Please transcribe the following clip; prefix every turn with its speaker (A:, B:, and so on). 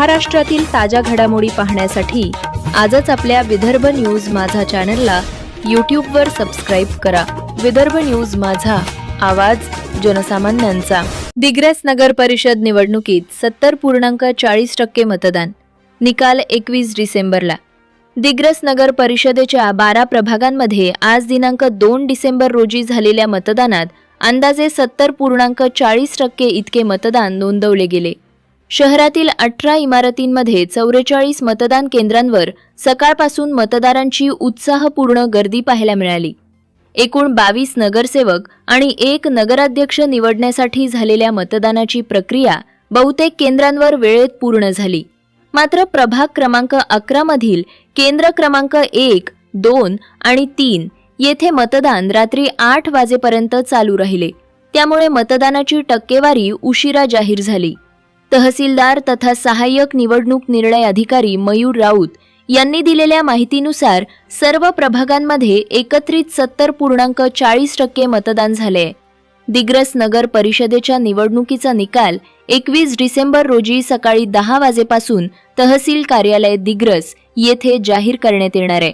A: महाराष्ट्रातील ताज्या घडामोडी पाहण्यासाठी आजच आपल्या विदर्भ न्यूज माझा चॅनलला यूट्यूबवर सबस्क्राईब करा. विदर्भ न्यूज माझा आवाज जनसामान्यांचा. दिग्रस नगर परिषद निवडणुकीत सत्तर पूर्णांक चाळीस टक्के मतदान. निकाल एकवीस डिसेंबरला. दिग्रस नगर परिषदेच्या बारा प्रभागांमध्ये आज दिनांक दोन डिसेंबर रोजी झालेल्या मतदानात अंदाजे सत्तर पूर्णांक चाळीस टक्के इतके मतदान नोंदवले गेले. शहरातील अठरा इमारतींमध्ये चौवेचाळीस मतदान केंद्रांवर सकाळपासून मतदारांची उत्साहपूर्ण गर्दी पाहायला मिळाली. एकूण बावीस नगरसेवक आणि एक नगराध्यक्ष निवडण्यासाठी झालेल्या मतदानाची प्रक्रिया बहुतेक केंद्रांवर वेळेत पूर्ण झाली. मात्र प्रभाग क्रमांक अकरा मधील केंद्र क्रमांक एक दोन आणि तीन येथे मतदान रात्री आठ वाजेपर्यंत चालू राहिले. त्यामुळे मतदानाची टक्केवारी उशिरा जाहीर झाली. तहसीलदार तथा सहाय्यक निवडणूक निर्णय अधिकारी मयूर राऊत यांनी दिलेल्या माहितीनुसार सर्व प्रभागांमध्ये एकत्रित सत्तर पूर्णांक चाळीस टक्के मतदान झाले. दिग्रस नगर परिषदेच्या निवडणुकीचा निकाल एकवीस डिसेंबर रोजी सकाळी दहा वाजेपासून तहसील कार्यालय दिग्रस येथे जाहीर करण्यात येणार आहे.